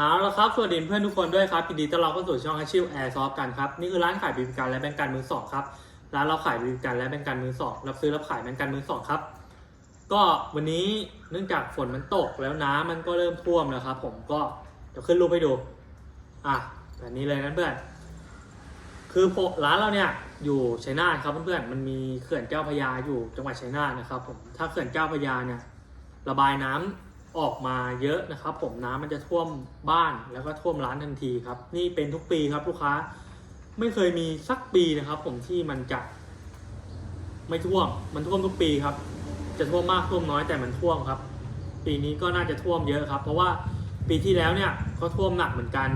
เอาละครับ สวัสดีเพื่อนทุกคนด้วยครับยินดีต้อนรับเข้าสู่ช่องอาชีพแอร์ซอฟกันครับ นี่คือร้านขายบริการและแบงก์การมือสองครับ ร้านเราขายบริการและแบงก์การมือสองรับซื้อรับขายแบงก์การมือสองครับ ก็วันนี้เนื่องจากฝนมันตกแล้วน้ำมันก็เริ่มท่วมแล้วครับ ผมก็เดี๋ยวขึ้นรูปให้ดู อะแบบนี้เลยนะเพื่อน คือพร้านเราเนี่ยอยู่ชัยนาทครับเพื่อนๆ มันมีเขื่อนเจ้าพระยาอยู่จังหวัดชัยนาทนะครับ ผม ถ้าเขื่อนเจ้าพระยาเนี่ยระบายน้ำ ออกมาเยอะนะครับ ผมน้ำมันจะท่วมบ้านแล้วก็ท่วมร้านทันทีครับ นี่เป็นทุกปีครับลูกค้า ไม่เคยมีสักปีนะครับ ผมที่มันจะ ไม่ท่วม มันท่วมทุกปีครับ จะท่วมมากท่วมน้อยแต่มันท่วมครับ ปีนี้ก็น่าจะท่วมเยอะครับ เพราะว่าปีที่แล้วเนี่ยก็ท่วมหนักเหมือนกัน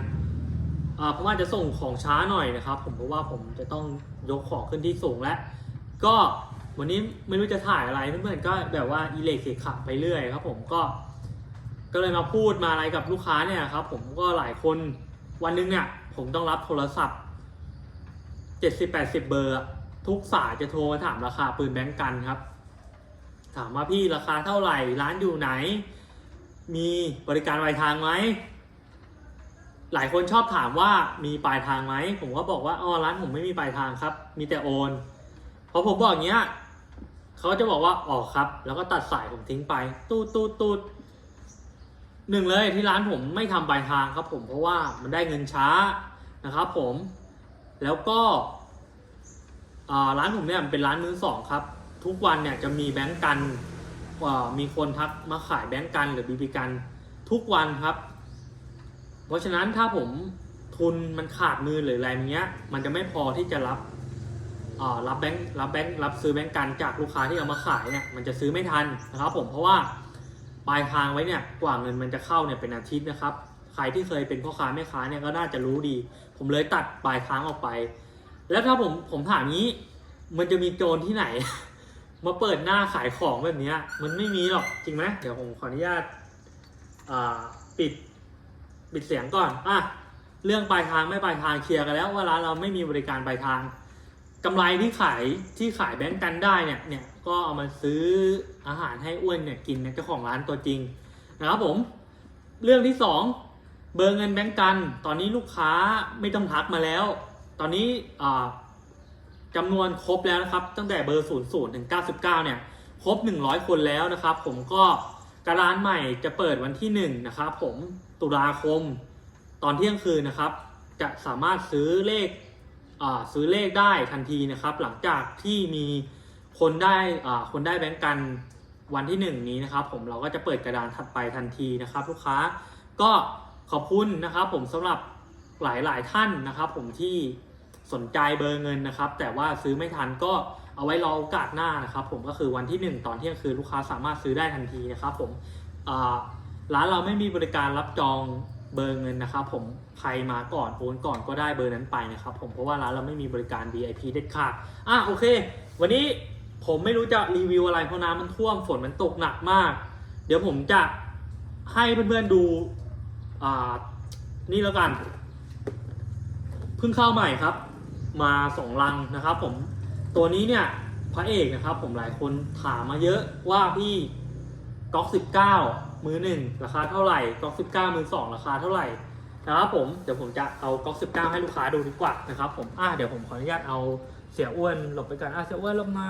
เพราะว่าจะส่งของช้าหน่อยนะครับ ผมเพราะว่าผมจะต้องยกของขึ้นที่สูงและ ก็วันนี้ไม่รู้จะถ่ายอะไรเพื่อนๆก็แบบว่าอีเล็กเสียขับไปเรื่อยครับ ผมก็ ก็เลยมาพูดมาอะไรกับลูกค้าเนี่ยครับ ผมก็หลายคนวันหนึงเนี่ย ผมต้องรับโทรศัพท์เจ็ดสิบแปดสิบเบอร์ ทุกสายจะโทรมาถามราคาปืนแบงก์กันครับ ถามว่าพี่ราคาเท่าไหร่ร้านอยู่ไหน มีบริการปลายทางไหมหลายคนชอบถามว่ามีปลายทางไหมผมก็บอกว่าอ๋อร้านผมไม่มีปลายทางครับ มีแต่โอนพอผมบอกอย่างเงี้ยเขาจะบอกว่าอ๋อครับ แล้วก็ตัดสายผมทิ้งไป ตูดตูดตูด หนึ่งเลยที่ร้านผมไม่ทำปลายทางครับผมเพราะว่ามันได้เงินช้านะครับผมแล้วก็ร้านผมเนี่ยมันเป็นร้านมือสองครับ ทุกวันเนี่ยจะมีแบงก์กันมีคนทักมาขายแบงก์กันหรือบีบีกันทุกวันครับ เพราะฉะนั้นถ้าผมทุนมันขาดมือหรืออะไรเงี้ย มันจะไม่พอที่จะรับรับแบงค์รับแบงค์รับซื้อแบงก์กันจากลูกค้าที่เอามาขายเนี่ยมันจะซื้อไม่ทันนะครับผมเพราะว่า ปลายทางไว้เนี่ยกว่าเงินมันจะเข้าเนี่ยเป็นอาทิตย์นะครับ ใครที่เคยเป็นพ่อค้าแม่ค้าเนี่ยก็น่าจะรู้ดี ผมเลยตัดปลายทางออกไป แล้วถ้าผมผมถามงี้ มันจะมีโจรที่ไหน มาเปิดหน้าขายของแบบเนี้ยมันไม่มีหรอกจริงไหมเดี๋ยวผมขออนุญาตปิดปิดเสียงก่อนอะเรื่องปลายทางไม่ปลายทางเคลียร์กันแล้วว่าร้านเราไม่มีบริการปลายทางกำไรที่ขายที่ขายแบงก์กันได้เนี่ยเนี่ย ก็เอามาซื้ออาหารให้อ้วนเนี่ยกินเนี่ยเจ้าของร้านตัวจริงนะครับผม เรื่องที่สองเบอร์เงินแบงก์กัน ตอนนี้ลูกค้าไม่ต้องทักมาแล้ว ตอนนี้อ่าจำนวนครบแล้วนะครับ ตั้งแต่เบอร์ 0 0ถึง99 เนี่ย ครบ 100 คนแล้วนะครับ ผมก็การ้านใหม่จะเปิดวันที่ 1 นะครับผมตุลาคมตอนเที่ยงคืนนะครับ จะสามารถซื้อเลขซื้อเลขได้ทันทีนะครับ หลังจากที่มี คนได้อ่าคนได้แบงก์กันวันที่ 1 นี้นะครับ ผมเราก็จะเปิดกระดานถัดไปทันทีนะครับ ลูกค้าก็ขอบคุณนะครับ ผมสำหรับหลายๆท่านนะครับ ผมที่สนใจเบอร์เงินนะครับ แต่ว่าซื้อไม่ทันก็เอาไว้รอโอกาสหน้านะครับ ผมก็คือวันที่ 1 ตอนเที่ยงคืนลูกค้าสามารถซื้อได้ทันทีนะครับ ผมร้านเราไม่มีบริการรับจองเบอร์เงินนะครับผมใครมาก่อนโอนก่อนก็ได้เบอร์นั้นไปนะครับผมเพราะว่าร้านเราไม่มีบริการ VIP เด็ดขาดอะโอเค วันนี้ ผมไม่รู้จะรีวิวอะไรเพราะน้ำมันท่วมฝนมันตกหนักมาก เดี๋ยวผมจะให้เพื่อนๆดูอ่านี่แล้วกันเพิ่งเข้าใหม่ครับ มาสองลังนะครับ ผมตัวนี้เนี่ยพระเอกนะครับ ผมหลายคนถามมาเยอะว่าพี่ก๊อกสิบเก้ามือหนึ่งราคาเท่าไหร่ก๊อกสิบเก้ามือสองราคาเท่าไหร่นะครับผมเดี๋ยวผมจะเอาก๊อกสิบเก้าให้ลูกค้าดูดีกว่านะครับ ผมอะเดี๋ยวผมขออนุญาตเอา เสียอ้วนหลบไปก่อนอะเสียอ้วนหลบมา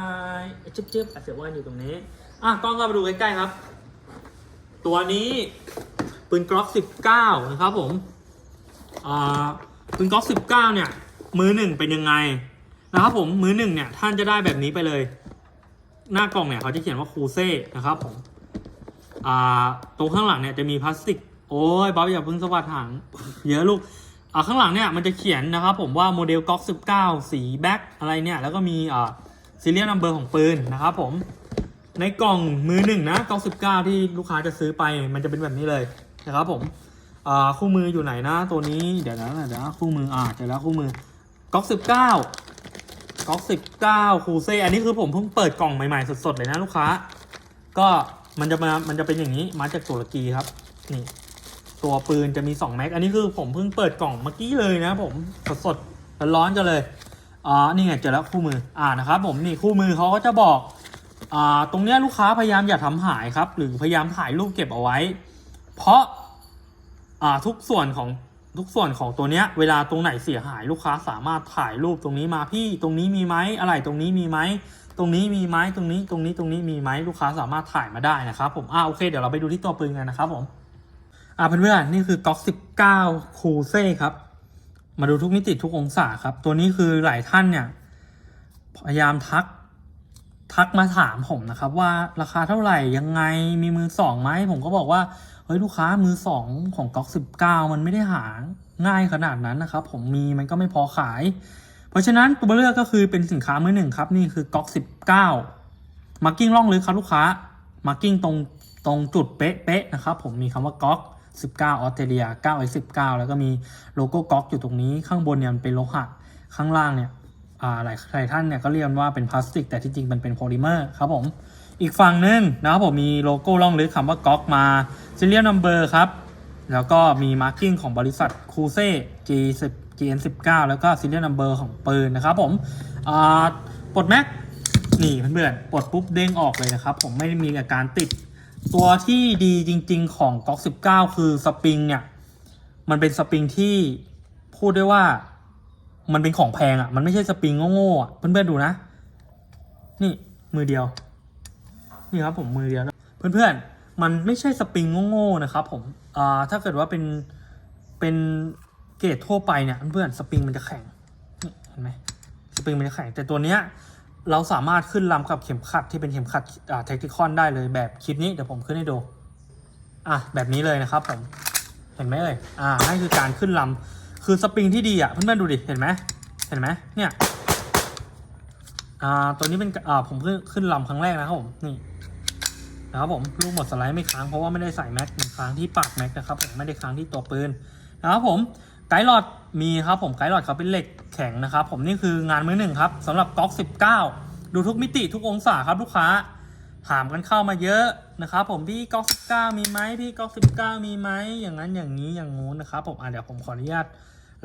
จึ๊บจึ๊บอะเสียอ้วนอยู่ตรงนี้อะกล้องก็มาดูใกล้ๆครับ ตัวนี้ปืนกล็อกสิบเก้านะครับผมอ่าปืนกล็อกสิบเก้าเนี่ย มือหนึ่งเป็นยังไงนะครับผมมือหนึ่งเนี่ยท่านจะได้แบบนี้ไปเลย หน้ากล่องเนี่ยเขาจะเขียนว่าคูเซ่นะครับผมอ่าตรงข้างหลังเนี่ยจะมีพลาสติก โอ้ยบ๊อบอย่าเพิ่งสวัสดหางเยอะลูก ข้างหลังเนี่ยมันจะเขียนนะครับผมว่าโมเดลก๊อก 19 สีแบ็คอะไรเนี่ย แล้วก็มีอ่าซีเรียลนัมเบอร์ของปืนนะครับผม ในกล่องมือหนึ่งนะก๊อก 19 ที่ลูกค้าจะซื้อไปมันจะเป็นแบบนี้เลยนะครับผมอ่าคู่มืออยู่ไหนนะตัวนี้เดี๋ยวนะเดี๋ยวนะคู่มืออ่าเจอแล้วคู่มือก๊อก 19ก๊อก 19 คูเซ่อันนี้คือผมเพิ่งเปิดกล่องใหม่ๆสดๆเลยนะลูกค้า ก็มันจะมามันจะเป็นอย่างนี้มาจากตุรกีครับนี่ ตัวปืนจะมี2แม็กอันนี้คือผมเพิ่งเปิดกล่องเมื่อกี้เลยนะผมสดๆร้อนๆกันเลยอ่านี่ไงเจอแล้วคู่มืออ่านะครับผมนี่คู่มือเขาก็จะบอกอ่าตรงเนี้ยลูกค้าพยายามอย่าทำหายครับ หรือพยายามถ่ายรูปเก็บเอาไว้ เพราะอ่าทุกส่วนของทุกส่วนของตัวเนี้ยเวลาตรงไหนเสียหายลูกค้าสามารถถ่ายรูปตรงนี้มาพี่ตรงนี้มีไหมอะไรตรงนี้มีไหมตรงนี้มีไหมตรงนี้ตรงนี้ตรงนี้มีไหมลูกค้าสามารถถ่ายมาได้นะครับผมอ่าโอเคเดี๋ยวเราไปดูที่ตัวปืนกันนะครับผม อ่าเพื่อนๆนี่คือก๊อก19คูเซ่ครับ มาดูทุกมิติทุกองศาครับ ตัวนี้คือหลายท่านเนี่ย พยายามทักทักมาถามผมนะครับ ว่าราคาเท่าไหร่ยังไงมีมือสองไหมผมก็บอกว่าเฮ้ยลูกค้ามือสองของก๊อกสิบเก้ามันไม่ได้หาง่ายขนาดนั้นนะครับ ผมมีมันก็ไม่พอขาย เพราะฉะนั้นตัวเลือกก็คือเป็นสินค้ามือหนึ่งครับ นี่คือก๊อกสิบเก้ามาร์กิ้งล่องลึกครับลูกค้ามาร์กิ้งตรงตรงจุดเป๊ะๆนะครับ ผมมีคำว่าก๊อก 19 ออสเตรเลีย9ไอ19แล้วก็มีโลโก้ก๊อกอยู่ตรงนี้ข้างบนเนี่ยมันเป็นโลหะข้างล่างเนี่ยอ่าหลายหลายท่านเนี่ยก็เรียกว่าเป็นพลาสติก แต่ที่จริงมันเป็นโพลิเมอร์ครับผม อีกฝั่งนึงนะครับผมมีโลโก้ล่องลึกคำว่าก๊อกมา serial number ครับ แล้วก็มีมาร์กิ้งของบริษัทคูเซ่ G10 GN19 แล้วก็ serial number ของปืนนะครับผมอ่าปลดแม็กนี่เพื่อนๆปลดปุ๊บเด้งออกเลยนะครับ ผมไม่มีอาการติด ตัวที่ดีจริง ๆ ของก๊อก19 คือสปริงเนี่ย มันเป็นสปริงที่พูดได้ว่า มันเป็นของแพงอะ่ะ มันไม่ใช่สปริงโง่ๆอะเพื่อนๆดูนะ นี่มือเดียว นี่ครับผมมือเดียวเพื่อนๆ มันไม่ใช่สปริงโง่ๆนะครับผมอ่าถ้าเกิดว่าเป็นเป็นเกรดทั่วไปเนี่ยเพื่อนๆสปริงมันจะแข็งเห็นไหมสปริงมันจะแข็งแต่ตัวเนี้ย เราสามารถขึ้นลำกับเข็มขัดที่เป็นเข็มขัดอ่าเทคนิคอนได้เลยแบบคลิปนี้เดี๋ยวผมขึ้นให้ดูอะแบบนี้เลยนะครับผมเห็นไหมเอ่ยอ่านั่นคือการขึ้นลำคือสปริงที่ดีอะเพื่อนๆดูดิเห็นไหมเห็นไหมเนี่ยอ่าตัวนี้เป็นอ่าผมเพิ่งขึ้นลำครั้งแรกนะครับผมนี่นะครับผมลูกหมดสไลด์ไม่ค้างเพราะว่าไม่ได้ใส่แม็กค้างที่ปากแม็กนะครับผมไม่ได้ค้างที่ตัวปืนนะครับผมไกด์หลอด มีครับผมไกด์หลอดเขาเป็นเหล็กแข็งนะครับผมนี่คืองานมือหนึ่งครับสำหรับก๊อก19 ดูทุกมิติทุกองศาครับลูกค้าถามกันเข้ามาเยอะนะครับผมพี่ก๊อกสิบเก้ามีไหมพี่ก๊อกสิบเก้ามีไหมอย่างนั้นอย่างนี้อย่างงู้นนะครับผมอะเดี๋ยวผมขออนุญาต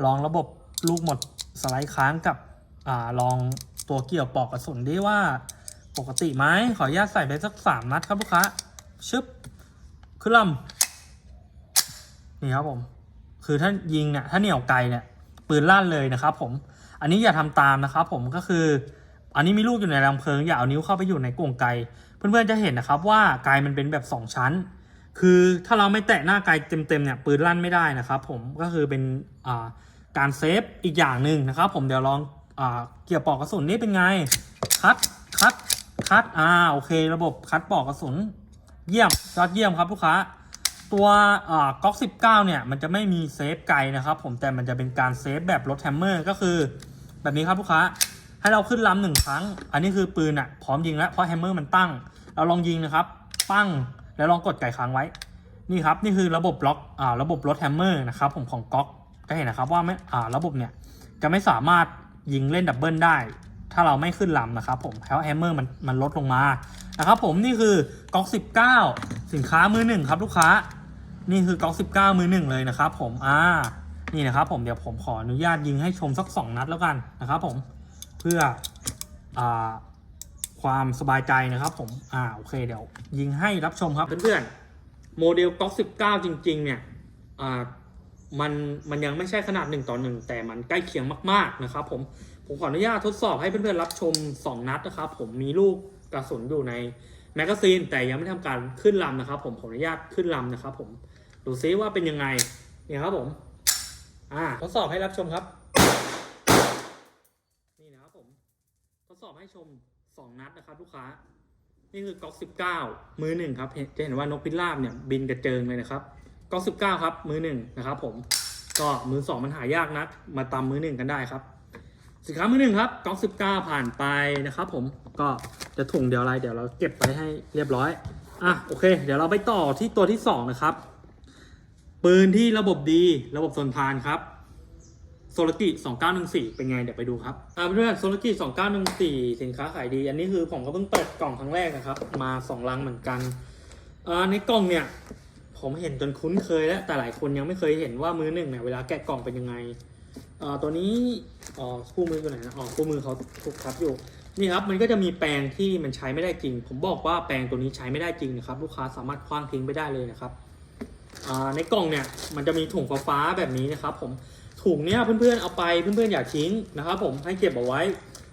ลองระบบลูกหมดสไลด์ค้างกับอ่าลองตัวเกี่ยวปอกกระสุนดิว่าปกติไหมขออนุญาตใส่ไปสักสามนัดครับลูกค้าชึบขึ้นลำนี่ครับผม คือถ้ายิงเนี่ยถ้าเหนี่ยวไกลเนี่ยปืนลั่นเลยนะครับผมอันนี้อย่าทำตามนะครับผมก็คือ อันนี้มีลูกอยู่ในรังเพลิงอย่าเอานิ้วเข้าไปอยู่ในกล่องไกเพื่อนๆจะเห็นนะครับว่าไกมันเป็นแบบ 2 ชั้น คือถ้าเราไม่แตะหน้าไกเต็มๆเนี่ยปืนลั่นไม่ได้นะครับผมก็คือเป็นาการเซฟอีกอย่างหนึ่งนะครับผมเดี๋ยวลองอเกี่ยวปอกกระสุนนี่เป็นไงคัดคัดคัดอ่าโอเค ระบบคัดปอกกระสุน เยี่ยมยอดเยี่ยมครับลูกค้า ตัวอ่าก๊อก19เนี่ย มันจะไม่มีเซฟไกลนะครับผมแต่มันจะเป็นการเซฟแบบรถแฮมเมอร์ก็คือ แบบนี้ครับลูกค้าให้เราขึ้นลำหนึ่งครั้ง อันนี้คือปืนอะพร้อมยิงแล้วเพราะแฮมเมอร์มันตั้ง เราลองยิงนะครับ ปั้งแล้วลองกดไก่ค้างไว้ นี่ครับ นี่คือระบบล็อกอ่าระบบรถแฮมเมอร์นะครับผมของก๊อกก็เห็นนะครับว่าไม่อ่าระบบเนี่ยจะไม่สามารถยิงเล่นดับเบิลได้ ถ้าเราไม่ขึ้นลำนะครับผมเพราะแฮมเมอร์มันมันลดลงมา นะครับผมนี่คือก๊อก19 สินค้ามือหนึ่งครับลูกค้า นี่คือก๊อก19 มือหนึ่งเลยนะครับผมอ่านี่นะครับผมเดี๋ยวผมขออนุญาตยิงให้ชมสัก 2 นัดแล้วกันนะครับผมเพื่ออาความสบายใจนะครับผมอ่าโอเคเดี๋ยวยิงให้รับชมครับเพื่อนๆโมเดลก๊อก19 จริง ๆ เนี่ยอ่ามันมันยังไม่ใช่ขนาด1ต่อ1แต่มันใกล้เคียงมาก ๆนะครับผมผมขออนุญาตทดสอบให้เพื่อนๆรับชม 2 นัดนะครับผมมีลูก กระสุนอยู่ในแมกกาซีนแต่ยังไม่ทำการขึ้นลำนะครับผมขออนุญาตขึ้นลำนะครับผมดูซิว่าเป็นยังไงเนี่ยครับผมอ่าทดสอบให้รับชมครับ นี่นะครับผมทดสอบให้ชม 2 นัดนะครับ ลูกค้า นี่คือก๊อก19มือหนึ่งครับจะเห็นว่านกพิราบเนี่ยบินกระเจิงเลยนะครับก๊อก19ครับมือหนึ่งนะครับผมก็มือสองมันหายากนัก มาตามมือหนึ่งกันได้ครับ สินค้ามือหนึ่งครับก๊อก19ผ่านไปนะครับผมก็จะถุงเดี๋ยวอะไรเดี๋ยวเราเก็บไปให้เรียบร้อยอะโอเค เดี๋ยวเราไปต่อที่ตัวที่สองนะครับ ปืนที่ระบบดีระบบทนทานครับโซลกิ2914 เป็นไง เดี๋ยวไปดูครับอ่าเพื่อนโซลกิ2914 สินค้าขายดี อันนี้คือผมก็เพิ่งเปิดกล่องครั้งแรกนะครับ มาสองลังเหมือนกันอ่าในกล่องเนี่ย ผมเห็นจนคุ้นเคยแล้ว แต่หลายคนยังไม่เคยเห็นว่ามือหนึ่งเนี่ย เวลาแกะกล่องเป็นยังไงอ่าตัวนี้ อ๋อคู่มือตัวไหนนะอ๋อคู่มือเขาถูกทับอยู่นี่ครับมันก็จะมีแปรงที่มันใช้ไม่ได้จริง ผมบอกว่าแปรงตัวนี้ใช้ไม่ได้จริงนะครับ ลูกค้าสามารถคว้างทิ้งไปได้เลยนะครับอ่าในกล่องเนี่ยมันจะมีถุงฟ้าแบบนี้นะครับ ผมถุงเนี้ยเพื่อนๆเอาไปเพื่อนๆอย่าทิ้งนะครับ ผมให้เก็บเอาไว้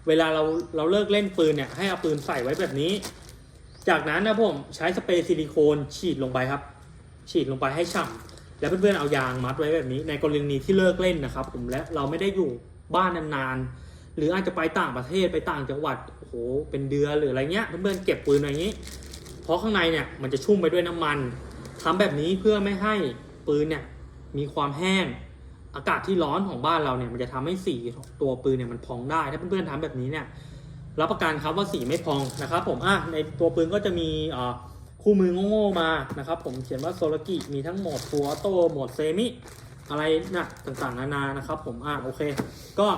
เวลาเราเราเลิกเล่นปืนเนี่ยให้เอาปืนใส่ไว้แบบนี้ จากนั้นนะผมใช้สเปรย์ซิลิโคนฉีดลงไปครับ ฉีดลงไปให้ฉ่ำแล้วเพื่อนๆเอายางมัดไว้แบบนี้ ในกรณีที่เลิกเล่นนะครับ ผมและเราไม่ได้อยู่ บ้านนานๆ หรืออาจจะไปต่างประเทศไปต่างจังหวัดโอ้โหเป็นเดือนหรืออะไรเงี้ยเพื่อนๆเก็บปืนไว้อย่างนี้ เพราะข้างในเนี่ยมันจะชุ่มไปด้วยน้ำมันทำแบบนี้เพื่อไม่ให้ปืนเนี่ยมีความแห้งอากาศที่ร้อนของบ้านเราเนี่ยมันจะทำให้สีตัวปืนเนี่ยมันพองได้ ถ้าเพื่อนๆทำแบบนี้เนี่ยรับประกันครับว่าสีไม่พองนะครับ ผมอะในตัวปืนก็จะมีอ่คู่มือโง่ๆมานะครับ ผมเขียนว่าโซลกิมีทั้งโหมดฟัวโตโหมดเซมิ อะไรนะต่างๆ นานานะครับ ผมอะโอเค ก็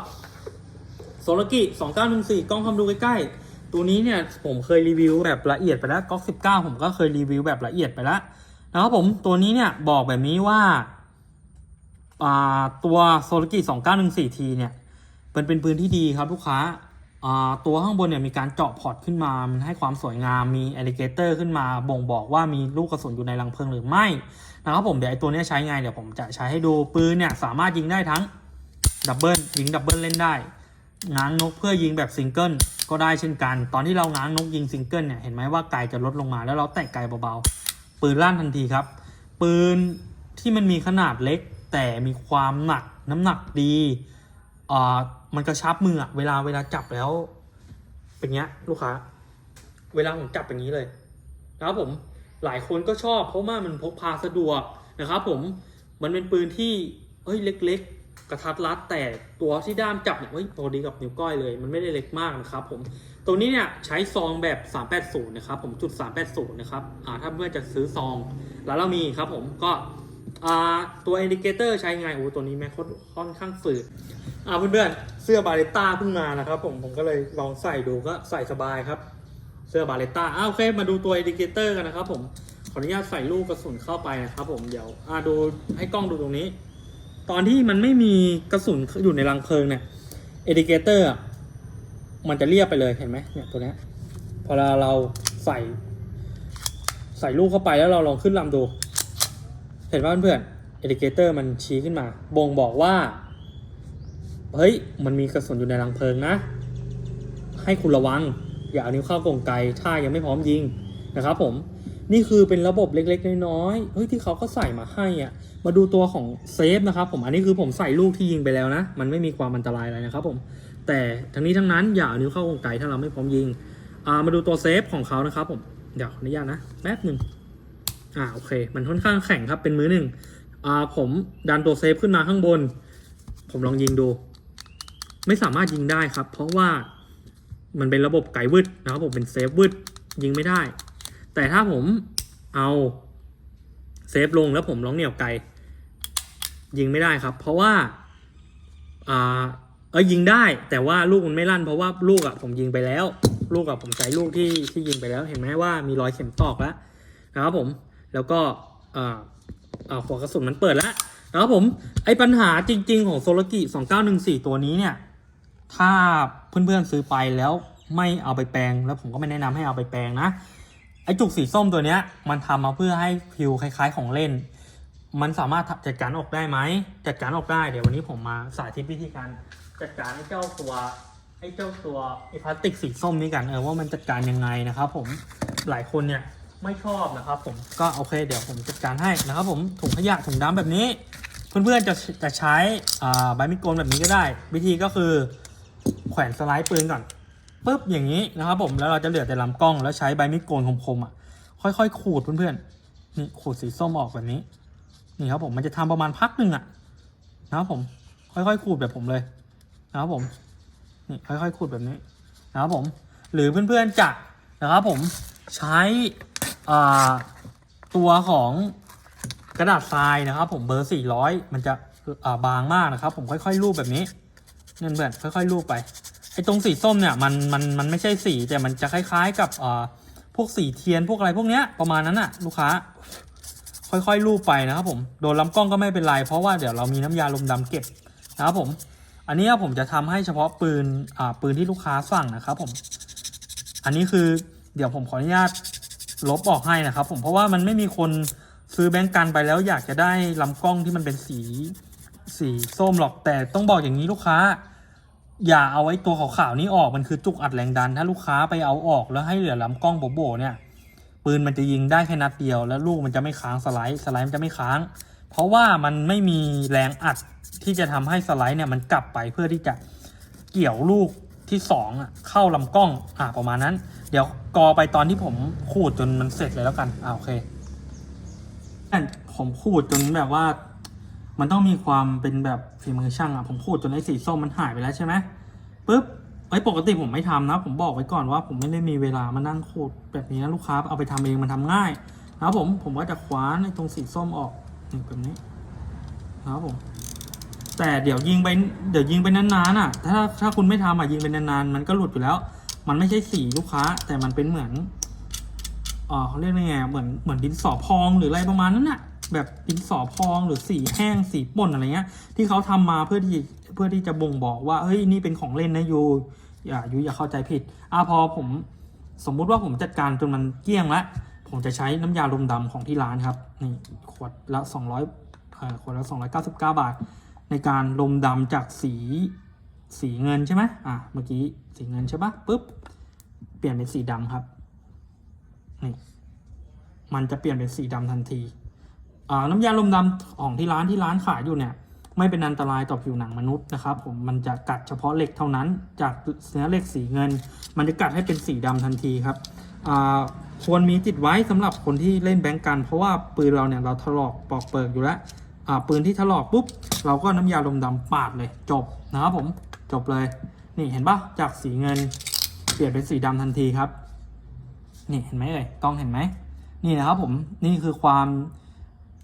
โซลกิ2914กล้องความดูใกล้ๆ ตัวนี้เนี่ยผมเคยรีวิวแบบละเอียดไปแล้วก๊อก19ผมก็เคยรีวิวแบบละเอียดไปแล้วนะครับผมตัวนี้เนี่ยบอกแบบนี้ว่าอ่าตัวโซลกิ 2914T เนี่ยเป็นเป็นปืนที่ดีครับลูกค้า ตัวข้างบนเนี่ยมีการเจาะพอร์ตขึ้นมา มันให้ความสวยงาม มีอลิเกเตอร์ขึ้นมา บ่งบอกว่ามีลูกกระสุนอยู่ในรังเพลิงหรือไม่นะครับผม เดี๋ยวไอ้ตัวนี้ใช้ไง เดี๋ยวผมจะใช้ให้ดู ปืนเนี่ยสามารถยิงได้ทั้งดับเบิลยิงดับเบิลเล่นได้ ง้างนกเพื่อยิงแบบซิงเกิลก็ได้เช่นกัน ตอนที่เราง้างนกยิงซิงเกิลเนี่ย เห็นไหมว่าไกลจะลดลงมา แล้วเราแตะไกลเบาๆ ปืนลั่นทันทีครับ ปืนที่มันมีขนาดเล็ก แต่มีความหนัก น้ำหนักดีอ่า มันกระชับมืออะเวลาเวลาจับแล้ว เป็นเงี้ย ลูกค้า เวลาผมจับอย่างนี้เลยนะครับผมหลายคนก็ชอบเพราะว่ามันพกพาสะดวกนะครับ ผมมันเป็นปืนที่เอ้ยเล็ก ๆ กระทัดรัดแต่ตัวที่ด้ามจับเนี่ยเฮ้ยพอดีกับนิ้วก้อยเลย มันไม่ได้เล็กมากนะครับ ผมตัวนี้เนี่ยใช้ซองแบบ 380 นะครับ ผมจุด 380 นะครับอ่าถ้าเพื่อนจะซื้อซอง แล้วเรามีครับ ผมก็ อ่าตัวอินดิเคเตอร์ใช้ไงโอ้ตัวนี้แม่ค่อนข้างฝืดอ่าเพื่อนๆเสื้อบาเลต้าเพิ่งมานะครับผมผมก็เลยลองใส่ดูก็ใส่สบายครับ เสื้อบาเลต้าอ้าโอเคมาดูตัวอินดิเคเตอร์กันนะครับผมขออนุญาตใส่ลูกกระสุนเข้าไปนะครับผมเดี๋ยวอ่าดูให้กล้องดูตรงนี้ ตอนที่มันไม่มีกระสุนอยู่ในรังเพลิงเนี่ยอินดิเคเตอร์มันจะเรียบไปเลยเห็นไหมเนี่ยตัวนี้พอเราเราใส่ ใส่ลูกเข้าไปแล้วเราลองขึ้นลำดู เห็นว่าเพื่อนๆอินดิเคเตอร์มันชี้ขึ้นมา บ่งบอกว่า เฮ้ย มันมีกระสุนอยู่ในรังเพลิงนะ ให้คุณระวัง อย่าเอานิ้วเข้ากรงไก ถ้ายังไม่พร้อมยิงนะครับผม นี่คือเป็นระบบเล็กๆ น้อยๆ เฮ้ย ที่เขาก็ใส่มาให้อะ มาดูตัวของเซฟนะครับผม อันนี้คือผมใส่ลูกที่ยิงไปแล้วนะ มันไม่มีความอันตรายอะไรนะครับผม แต่ทั้งนี้ทั้งนั้นอย่าเอานิ้วเข้ากรงไกถ้าเราไม่พร้อมยิง อ่า มาดูตัวเซฟของเขานะครับผม เดี๋ยวขออนุญาตนะ แป๊บหนึ่ง อ่าโอเค มันค่อนข้างแข็งครับเป็นมือหนึ่งอ่าผมดันตัวเซฟขึ้นมาข้างบน ผมลองยิงดู ไม่สามารถยิงได้ครับ เพราะว่ามันเป็นระบบไกวืดนะครับผมเป็นเซฟวืดยิงไม่ได้ แต่ถ้าผมเอาเซฟลงแล้วผมลองเหนี่ยวไกล ยิงไม่ได้ครับ เพราะว่าอ่าเออยิงได้ แต่ว่าลูกมันไม่ลั่น เพราะว่าลูกอะผมยิงไปแล้ว ลูกอะผมใช้ลูกที่ที่ยิงไปแล้ว เห็นไหมว่ามีรอยเข็มตอกแล้วนะครับผม แล้วก็อ่าอ่าหัวกระสุนมันเปิดแล้วนะครับผมไอปัญหาจริง ๆ ของโซลกิ2914 ตัวนี้เนี่ย ถ้าเพื่อนๆซื้อไปแล้วไม่เอาไปแปลงแล้วผมก็ไม่แนะนำให้เอาไปแปลงนะไอจุกสีส้มตัวเนี้ยมันทำมาเพื่อให้ผิวคล้าย ๆของเล่น มันสามารถจัดการออกได้ไหมจัดการออกได้เดี๋ยววันนี้ผมมาสาธิตวิธีการจัดการไอ้เจ้าตัวไอ้เจ้าตัวไอ้พลาสติกสีส้มนี้กันเออว่ามันจัดการยังไงนะครับผมหลายคนเนี่ย ไม่ชอบนะครับผมก็โอเคเดี๋ยวผมจัดการให้นะครับผมถุงขยะถุงดำแบบนี้ เพื่อนๆจะจะใช้ใบมีดโกนแบบนี้ก็ได้ วิธีก็คือแขวนสไลด์ปืนก่อนปุ๊บอย่างนี้นะครับผมแล้วเราจะเหลือแต่ลำกล้อง แล้วใช้ใบมีดโกนคมๆอะค่อยๆขูดเพื่อนๆนี่ขูดสีส้มออกแบบนี้นี่ครับผมมันจะทำประมาณพักหนึ่งอะนะครับผมค่อยๆขูดแบบผมเลยนะครับผมนี่ค่อยๆขูดแบบนี้นะครับผม หรือเพื่อนๆจะนะครับผมใช้ ตัวของกระดาษทรายนะครับผมเบอร์ 400 มันจะอ่าบางมากนะครับ ผมค่อย ๆ รูปแบบนี้เพื่อนๆค่อย ๆ รูปไปไอ้ตรงสีส้มเนี่ยมันมันมันไม่ใช่สีแต่มันจะคล้าย ๆ กับอ่าพวกสีเทียนพวกอะไรพวกเนี้ยประมาณนั้นอะลูกค้า ค่อยๆรูปไปนะครับผมโดนลำกล้องก็ไม่เป็นไร เพราะว่าเดี๋ยวเรามีน้ำยาลมดำเก็บนะครับผม อันนี้ผมจะทำให้เฉพาะปืนอ่าปืนที่ลูกค้าสั่งนะครับผม อันนี้คือเดี๋ยวผมขออนุญาต ลบออกให้นะครับ ผมเพราะว่ามันไม่มีคนซื้อแบงก์กันไปแล้วอยากจะได้ลำกล้องที่มันเป็นสีสีส้มหรอกแต่ต้องบอกอย่างนี้ลูกค้า อย่าเอาไอ้ตัวขาวๆนี้ออกมันคือจุกอัดแรงดัน ถ้าลูกค้าไปเอาออกแล้วให้เหลือลำกล้องโบๆเนี่ยปืนมันจะยิงได้แค่นัดเดียว แล้วลูกมันจะไม่ค้างสไลด์สไลด์มันจะไม่ค้าง เพราะว่ามันไม่มีแรงอัดที่จะทำให้สไลด์เนี่ยมันกลับไปเพื่อที่จะเกี่ยวลูก ที่สองอะเข้าลำกล้องอ่าประมาณนั้น เดี๋ยวกอไปตอนที่ผมขูดจนมันเสร็จเลยแล้วกันอ่าโอเคอันผมขูดจนแบบว่า มันต้องมีความเป็นแบบฝีมือช่างอะผมขูดจนไอ้สีส้มมันหายไปแล้วใช่ไหมปุ๊บไอ้ปกติผมไม่ทำนะ ผมบอกไว้ก่อนว่าผมไม่ได้มีเวลามานั่งขูดแบบนี้นะลูกค้าเอาไปทำเองมันทำง่ายนะครับผมผมก็จะคว้านตรงสีส้มออกนี่แบบนี้นะครับผม แต่เดี๋ยวยิงไปเดี๋ยวยิงไปนานๆอะ ถ้าถ้าคุณไม่ทำอะยิงไปนานๆมันก็หลุดอยู่แล้ว มันไม่ใช่สีลูกค้า แต่มันเป็นเหมือนเออเขาเรียกไงเหมือนเหมือนดินสอพองหรืออะไรประมาณนั้นน่ะ แบบดินสอพองหรือสีแห้งสีป่นอะไรเงี้ย ที่เขาทำมาเพื่อที่เพื่อที่จะบ่งบอกว่าเฮ้ยนี่เป็นของเล่นนะยูอย่ายูอย่าเข้าใจผิดอะพอผมสมมุติว่าผมจัดการจนมันเกลี้ยงแล้วผมจะใช้น้ำยาลมดำของที่ร้านครับนี่ขวดละ200เอ่อขวดละ299 บาท ในการลมดำจากสีสีเงินใช่ไหมอะเมื่อกี้สีเงินใช่ปะปุ๊บเปลี่ยนเป็นสีดำครับนี่มันจะเปลี่ยนเป็นสีดำทันทีอ่าน้ำยาลมดำของที่ร้านที่ร้านขายอยู่เนี่ยไม่เป็นอันตรายต่อผิวหนังมนุษย์นะครับผมมันจะกัดเฉพาะเหล็กเท่านั้น จากเนื้อเหล็กสีเงิน มันจะกัดให้เป็นสีดำทันทีครับอ่าควรมีติดไว้สำหรับคนที่เล่นแบงก์กัน เพราะว่าปืนเราเนี่ยเราถลอกปอกเปิกอยู่แล้ว ปืนที่ถลอกปุ๊บ เราก็น้ำยาลมดำปาดเลยจบนะครับผมจบเลย นี่เห็นปะจากสีเงินเปลี่ยนเป็นสีดำทันทีครับ นี่เห็นไหมเอ่ยกล้องเห็นไหมนี่นะครับผมนี่คือความ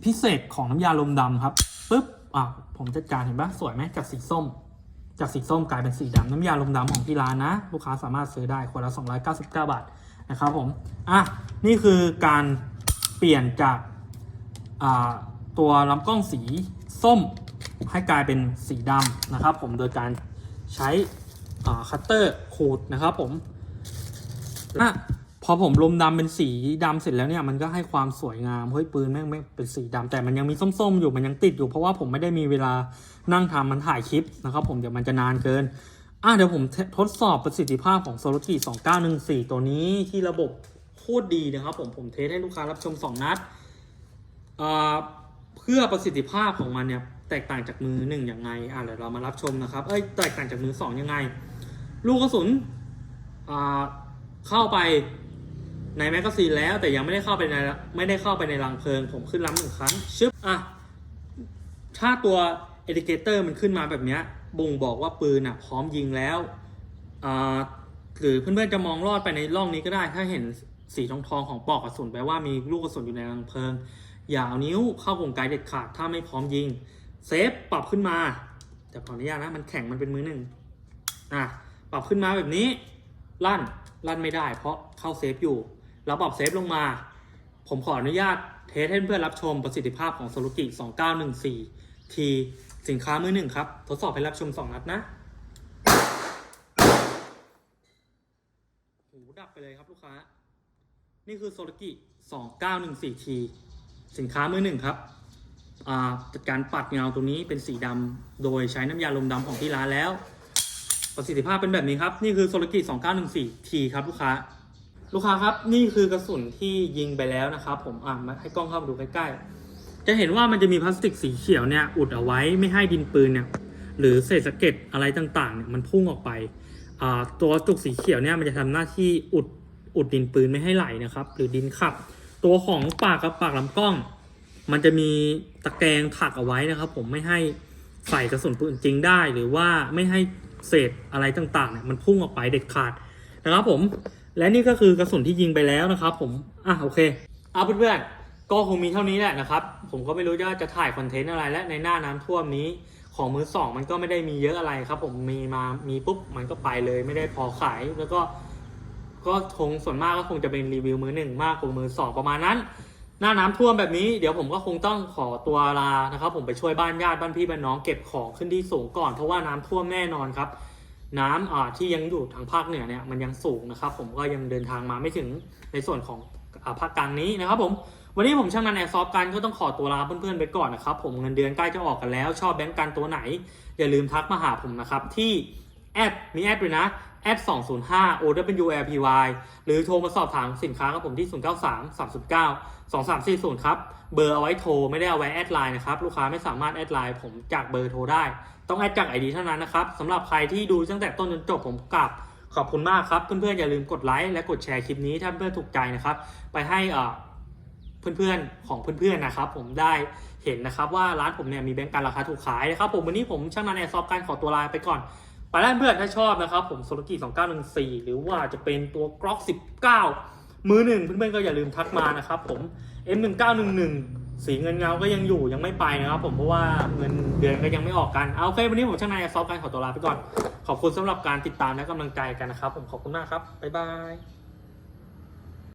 พิเศษของน้ำยาลมดำครับปุ๊บอะผมจัดการเห็นปะสวยไหมจากสีส้ม จากสีส้มกลายเป็นสีดำน้ำยาลมดำของที่ร้านนะ ลูกค้าสามารถซื้อได้ขวดละ299 บาทนะครับผมอะนี่คือการเปลี่ยนจากอ่า ตัวลำกล้องสีส้มให้กลายเป็นสีดำนะครับ ผมโดยการใช้คัตเตอร์ขูดนะครับผมอะพอผมลมดำเป็นสีดำเสร็จแล้วเนี่ยมันก็ให้ความสวยงามเฮ้ยปืนแม่งไม่เป็นสีดำแต่มันยังมีส้มๆ อยู่มันยังติดอยู่เพราะว่าผมไม่ได้มีเวลานั่งทำมันถ่ายคลิปนะครับผมเดี๋ยวมันจะนานเกินอะเดี๋ยวผมทดสอบประสิทธิภาพของโซล g 2914 ตัวนี้ที่ระบบโคตรดีนะครับผมผมเทสให้ลูกค้ารับชม 2 นัดอ่า เพื่อประสิทธิภาพของมันเนี่ยแตกต่างจากมือหนึ่งยังไงอ่าเดี๋ยวเรามารับชมนะครับเอ้ยแตกต่างจากมือสองยังไง ลูกกระสุนอ่าเข้าไปในแมกกาซีนแล้วแต่ยังไม่ได้เข้าไปในไม่ได้เข้าไปในรังเพลิง ผมขึ้นล้ำหนึ่งครั้งชึบอะถ้าตัวเอดิเกเตอร์มันขึ้นมาแบบเนี้ยบ่งบอกว่าปืนอะพร้อมยิงแล้วอ่าหรือเพื่อนๆจะมองลอดไปในร่องนี้ก็ได้ ถ้าเห็นสีทองทองของปลอกกระสุนแปลว่ามีลูกกระสุนอยู่ในรังเพลิง อย่าเอานิ้วเข้าวงไกลเด็ดขาดถ้าไม่พร้อมยิง เซฟปรับขึ้นมา แต่ขออนุญาตนะมันแข็งมันเป็นมือหนึ่งอะปรับขึ้นมาแบบนี้ ลั่นลั่นไม่ได้ เพราะเข้าเซฟอยู่เราปรับเซฟลงมา ผมขออนุญาตเทสให้เพื่อนรับชมประสิทธิภาพของโซลูกิ2914ทีสินค้ามือหนึ่งครับ ทดสอบให้รับชม 2 นัดนะหูดับไปเลยครับลูกค้า นี่คือโซลกิ 2914ที สินค้ามือหนึ่งครับจัดการปัดเงาตัวนี้เป็นสีดำโดยใช้น้ำยาลมดำของที่ร้านแล้ว ประสิทธิภาพเป็นแบบนี้ครับ นี่คือโซลกิ2914ทีครับลูกค้า ลูกค้าครับนี่คือกระสุนที่ยิงไปแล้วนะครับ ผมอ่ามาให้กล้องเข้ามาดูใกล้ๆ จะเห็นว่ามันจะมีพลาสติกสีเขียวเนี่ยอุดเอาไว้ไม่ให้ดินปืนเนี่ยหรือเศษสะเก็ดอะไรต่างๆเนี่ยมันพุ่งออกไปอ่าตัวจุกสีเขียวเนี่ยมันจะทำหน้าที่อุดอุดดินปืนไม่ให้ไหลนะครับ หรือดินขับ ตัวของปากกับปากลำกล้อง มันจะมีตะแกรงถักเอาไว้นะครับ ผมไม่ให้ใส่กระสุนปืนจริงได้ หรือว่าไม่ให้เศษอะไรต่างๆเนี่ยมันพุ่งออกไปเด็ดขาดนะครับผมและนี่ก็คือกระสุนที่ยิงไปแล้วนะครับ ผมอะโอเคเอาเพื่อนๆก็คงมีเท่านี้แหละนะครับ ผมก็ไม่รู้ว่าจะถ่ายคอนเทนต์อะไรและในหน้าน้ำท่วมนี้ของมือสองมันก็ไม่ได้มีเยอะอะไรครับ ผมมีมามีปุ๊บมันก็ไปเลยไม่ได้พอขายแล้วก็ ก็คงส่วนมากก็คงจะเป็นรีวิวมือหนึ่งมากกว่ามือสองประมาณนั้น หน้าน้ำท่วมแบบนี้เดี๋ยวผมก็คงต้องขอตัวลานะครับ ผมไปช่วยบ้านญาติบ้านพี่บ้านน้องเก็บของขึ้นที่สูงก่อนเพราะว่าน้ำท่วมแน่นอนครับ น้ำอ่าที่ยังอยู่ทางภาคเหนือเนี่ยมันยังสูงนะครับ ผมก็ยังเดินทางมาไม่ถึงในส่วนของอาภาคกลางนี้นะครับ ผมวันนี้ผมช่างนันแอร์ซอฟกันก็ต้องขอตัวลาเพื่อนๆไปก่อนนะครับ ผมเงินเดือนใกล้จะออกกันแล้ว ชอบแบงก์กันตัวไหน อย่าลืมทักมาหาผมนะครับที่แอดมีแอดด้วยนะ แอด205 OWLPY หรือโทรมาสอบถามสินค้ากับผมที่ 093 309 2340 ครับ เบอร์เอาไว้โทรไม่ได้เอาไว้แอดไลน์นะครับ ลูกค้าไม่สามารถแอดไลน์ผมจากเบอร์โทรได้ ต้องแอดจากไอดีเท่านั้นนะครับสำหรับใครที่ดูตั้งแต่ต้นจนจบผมกลับขอบคุณมากครับ เพื่อนๆ อย่าลืมกดไลค์และกดแชร์คลิปนี้ถ้าเพื่อนถูกใจนะครับ ไปให้เอ่อเพื่อนๆของเพื่อนๆนะครับ ผมได้เห็นนะครับว่าร้านผมเนี่ยมีแบงก์การราคาถูกขายนะครับผมวันนี้ผมช่างนันแอร์ซอฟการขอตัวลาไปก่อน ไปแล้วเพื่อนถ้าชอบนะครับผมโซลกิ2914 หรือว่าจะเป็นตัวกล็อก19 มือหนึ่งเพื่อนๆก็อย่าลืมทักมานะครับผม M1911 สีเงินเงาก็ยังอยู่ยังไม่ไปนะครับผมเพราะว่าเงินเดือนก็ยังไม่ออกกันเอาโอเควันนี้ผมช่างนายแอร์ซอฟกันขอตัวลาไปก่อน ขอบคุณสำหรับการติดตามและกำลังใจกันนะครับผมขอบคุณมากครับบ๊ายบาย